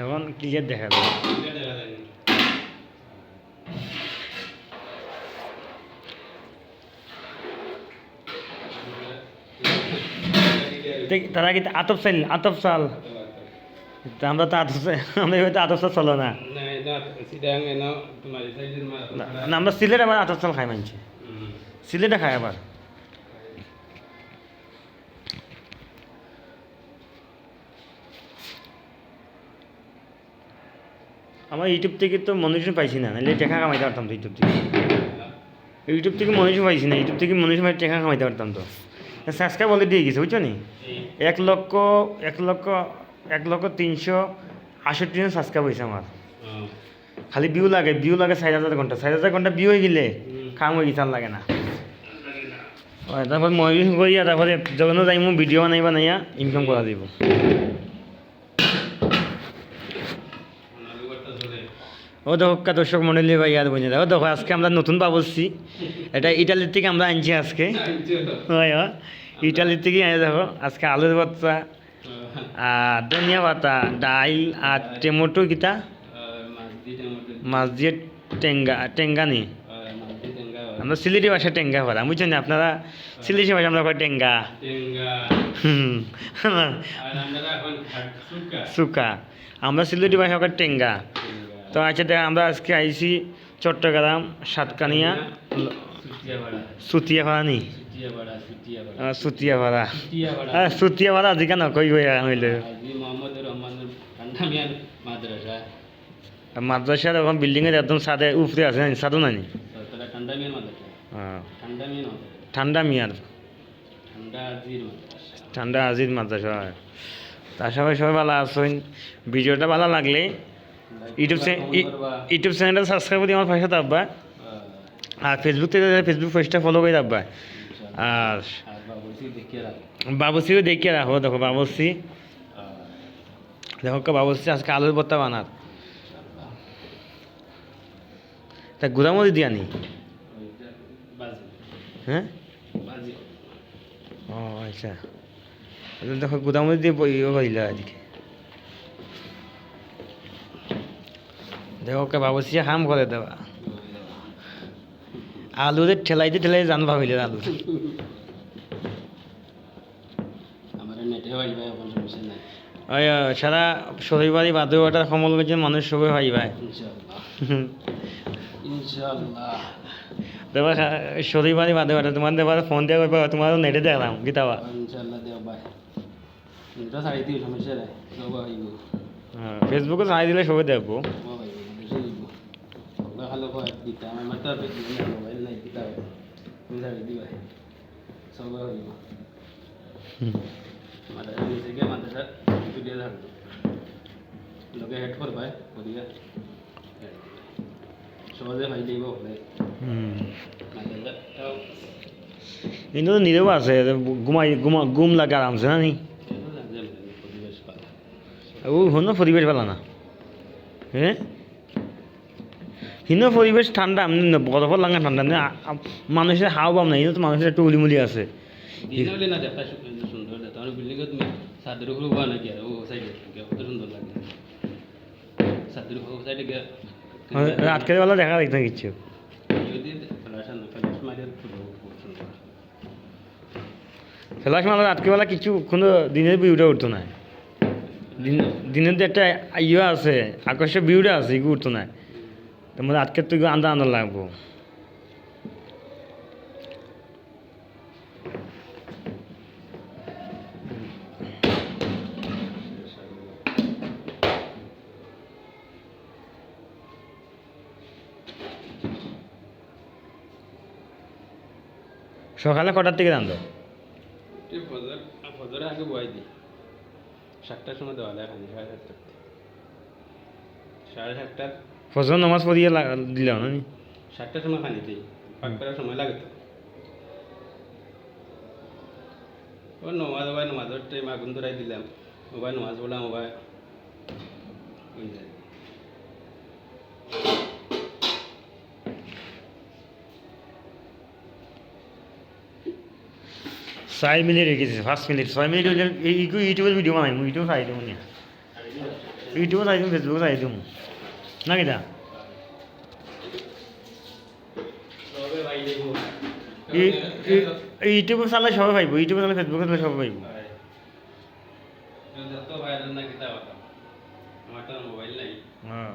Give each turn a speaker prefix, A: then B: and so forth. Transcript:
A: এখন ক্লিয়ার দেখা যায় তারা কি আতপ চাল আতপ চাল। তা আমরা তো আতপ চাল আমরা এবার তো আতপ চাল চলো না।
B: না এটা সিধা এনো তোমার সাইজের মাছ
A: না, না, আমরা সিলেট আবার আতপ চাল খাই মানছি। সিলেটে খাই আবার। আমার ইউটিউব থেকে তো মনুষ্য পাইছি না নাহলে টেকা কামাইতে পারতাম তো ইউটিউব থেকে। ইউটিউব থেকে মনুষ্য পাইছি না ইউটিউব থেকে মনুষ্য পাই টেকা কামাইতে পারতাম তো। সাবস্ক্রাইব বলে দিয়ে গেছে বুঝছ নি? এক লক্ষ এক লক্ষ এক লক্ষ তিনশো আষট্টি জন সাবস্ক্রাইব হয়েছে আমার। খালি ভিউ লাগে ভিউ লাগে চার হাজার ঘণ্টা চার হাজার ঘণ্টা ভিউ হয়ে গেলে কাম হয়ে গেছে আর লাগে না। তারপর মই করিয়া তারপরে যখন যাই ভিডিও বানাই বানাইয়া ইনকাম করা দিব। ও দেখো কা দর্শক মন্ডলী ভাই আর বোঝা দেখো দেখো আজকে আমরা নতুন পাবছি এটা ইটালির থেকে আমরা আনছি আজকে। ইটালির থেকে আনে দেখো আজকে আলুর ভর্তা আর ধনিয়া পাতা ডাইল আর টমেটো কিটা মাছ দিয়ে টেঙ্গা টেঙ্গানি আমরা সিলেটি ভাষা টেঙ্গা করা বুঝছেন না? আপনারা সিলেটি ভাষা আমরা টেঙ্গা? সুকা। আমরা সিলেটি ভাষা টেঙ্গা। তো আচ্ছা দেখ আমরা আজকে আইছি চট্টগ্রাম সাতকানিয়া সুতিয়া ভাড়া নি? আহ, সুতিয়া ভাড়া হ্যাঁ সুতিয়া ভাড়া আজি কেন কই কই হইলে? মাদ্রাসার এখন বিল্ডিংয়ের একদম সাদে উপরে আছে সাদু নানি ঠান্ডা মিয়ার ঠান্ডা আজির মাদ্রাসা তার সবাই সবাই ভালো আছেন ভিডিওটা ভালো লাগলে ইউটিউব ইউটিউব চ্যানেলটা সাবস্ক্রাইব করে আমার পাশে থাকবা। আর ফেসবুক থেকে ফেসবুক পেজটা ফলো করে থাকবা। আর বাবুসিও দেখিয়ে রাখো। দেখো বাবুসি দেখো বাবুসি আজকে আলুর ভর্তা বানার। তা গুড়ামরি দিয়া নি? হ্যাঁ? ও আচ্ছা। দেখো গুদামরি দিয়ে বই- ইয়ে করিল আজকে দেখো কে বাবুসি হাম করে দেওয়া আলুরে ঠেলাইতে ঠেলাই জান ভাবিলে আলু ওই সারা শরীরবাড়ি বাদে ওটার সমল বেজে মানুষ সবাই ভাই। ভাই দেবা শরীরবাড়ি বাদে ওটা তোমার দেবার ফোন দিয়ে করবে তোমার নেটে দেখলাম গীতাবা হ্যাঁ ফেসবুকে চাই দিলে সবাই দেখব হুম।
B: মাদ্রাসা নিচে গিয়ে মাদ্রাসা ভিডিও থাকবে লোকে হেড করবে করিয়া সহজে ভাই দিব হলে
A: কিন্তু তো নিরেও আছে ঘুমাই ঘুমা ঘুম লাগে আরামসে না? নি
B: পরিবেশ ভালো
A: ও হন্য পরিবেশ ভালো না। হ্যাঁ? হিনো পরিবেশ ঠান্ডা না বরফর লাগা ঠান্ডা মানুষের হাও বাম নাই তো মানুষের একটু উলিমুলি আছে।
B: গিয়ে
A: রাতকালে বেলা দেখা দেখতে কিচ্ছু
B: ফ্ল্যাশ
A: মালা রাতকেবেলা কিছু কোনো দিনের ভিউটা উঠতো না। দিনের যে একটা ইয়ে আছে আকাশের ভিউটা আছে এগুলো উঠতো না। তোমার আজকে তো এগুলো আন্দা আন্দা লাগবো। সকালে কটার থেকে
B: দিই সাতটার সময় দেওয়া যায় সাড়ে সাড়ে সাতটার
A: ফজর নামাজ পড়িয়ে দিলাম নি?
B: সাতটার সময় খানি দিই পাক করার সময় লাগে তো। ও নমাজ ওবাই নমাজের টাইম আগুন ধরাই দিলাম। ওবাই নমাজ পড়লাম ওবাই
A: চার মিনিট রেখেছি পাঁচ মিনিট। ছয় মিনিট হলে ইউটিউবের ভিডিও বানাই ইউটিউব চাই না ইউটিউবে চাই দিম ফেসবুকে চাই দিম না কিটা
B: তবে ভাই
A: ইউটিউবে চালে সবাই পাইব ইউটিউবে চালে ফেসবুকে চালে সবাই পাইব।
B: যত ভাইরাল না কিতা আমার তো মোবাইল নাই।
A: হ্যাঁ।